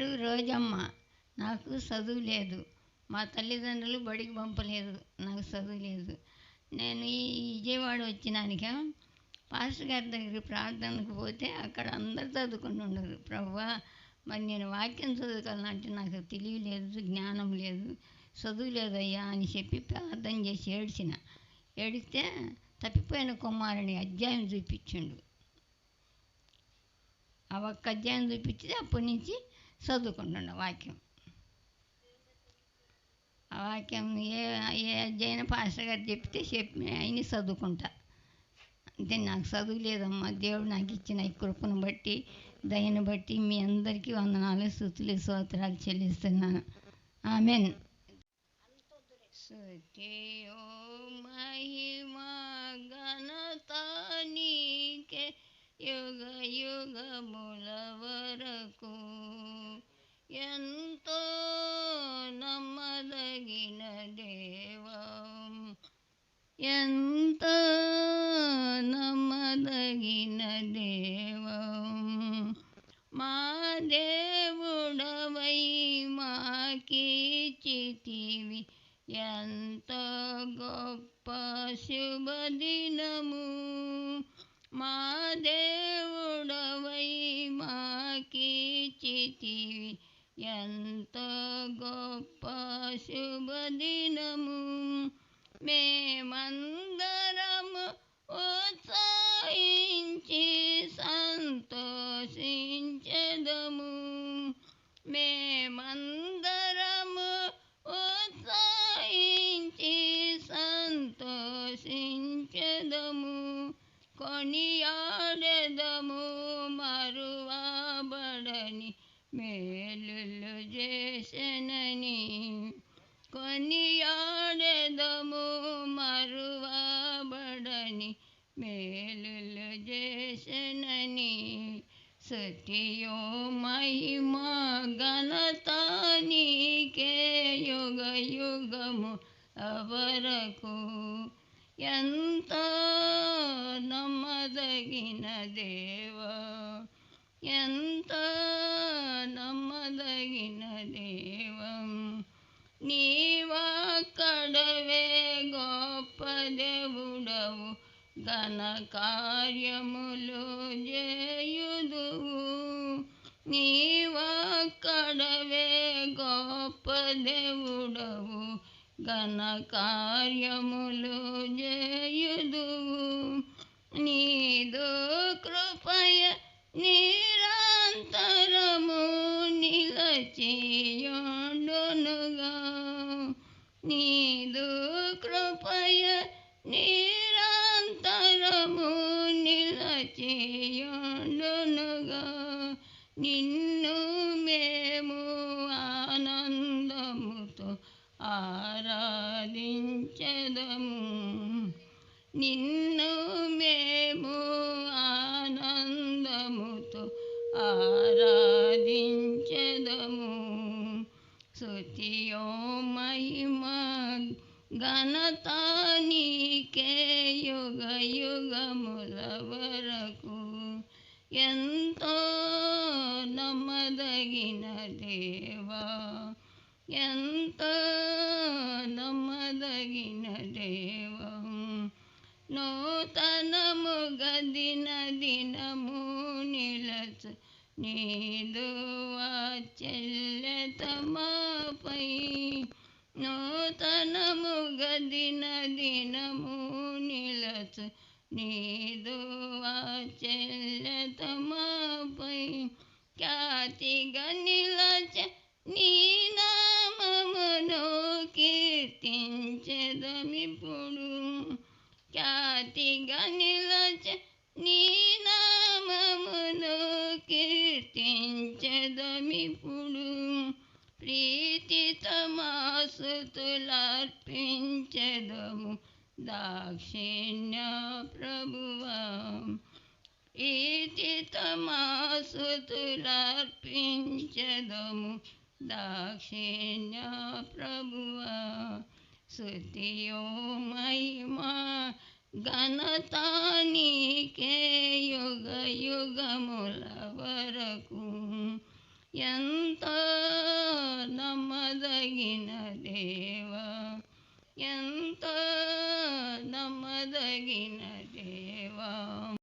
పేరు రోజమ్మ. నాకు చదువు లేదు. మా తల్లిదండ్రులు బడికి పంపలేదు. నాకు చదువు లేదు. నేను ఈ విజయవాడ వచ్చినాక పాస్టర్ గారి దగ్గర ప్రార్థనకు పోతే అక్కడ అందరు చదువుకుని ఉండరు. ప్రభువా మరి నేను వాక్యం చదువుకోవాలంటే నాకు తెలియలేదు జ్ఞానం లేదు చదువు లేదయ్యా అని చెప్పి ప్రార్థన చేసి ఏడ్చిన. ఏడిస్తే తప్పిపోయిన కుమారుని అధ్యాయం చూపించిండు. ఆ ఒక్క అధ్యాయం చూపించి అప్పటి నుంచి చదువుకుంటుండ వాక్యం. ఆ వాక్యం ఏ ఏ అధ్యాయం పాస్టర్ గారు చెప్తే చెప్పి అయిన చదువుకుంటా. అంటే నాకు చదువు లేదమ్మా దేవుడు నాకు ఇచ్చిన ఈ కృపను బట్టి దయను బట్టి మీ అందరికీ వందనాలు స్థుతులు స్తోత్రాలు చెల్లిస్తున్నాను. ఆమెన్. స్తుతియో మహిమా ఘనత నీకే యుగ యుగముల ఎంత నమ్మదగిన దేవం మా దేవుడవై మాకీచితివి ఎంత గొప్ప శుభదినము. మా దేవుడవై మాకీచితివి ఎంత గొప్ప శుభదినము. మేమందరము ఉత్సాహించి సంతోషించదము. మేమందరము ఉత్సాహించి సంతోషించదము. కొనియాడదము మరువాబడని మేలులు చేసనని. కొనియా మరువబడని మేలులు చేసెనని సత్యో మహిమా ఘనత నీకే యుగ యుగము అవరకు ఎంత నమ్మదగిన దేవా ఎంత నమ్మదగిన దేవం నీవక్కడవే గొప్ప దేవుడవు ఘన కార్యములు చేయుదువు. నీవక్కడవే గొప్ప దేవుడవు. ఘన కార్యములు చేయుదువు. నీదు కృపయ నిరంతరము నిలచియుండునుగా. నీదు కృపయ నిన్ను మేము ఆనందముతో ఆరాధించదము. నిన్ను మేము ఆనందముతో ఆరాధించదము. శృతియో మహిమ ఘనత నీకే యుగ యుగముల వరకు ఎంతో ఎంతో నమ్మదగిన దేవం నూతనము గదిన దినము నిలచు నీదు వాచల్యతమాపై నూతనము గదిన దినము నిలచు నీదు వాచల్యతమాపై ఖ్యాతిగా నిలచ నీ ఖ్యాతిగా నిలచ నీ నామమును కీర్తించదమిప్పుడు. ప్రీతి తమాసుతులర్పించదము దాక్షిణ్య ప్రభువా. ప్రీతి తమాసుతులర్పించదము దాక్షిణ్య ప్రభువా. శృతియో మహిమా ఘనతానికే యుగ యుగముల వరకు ఎంతో ఎంత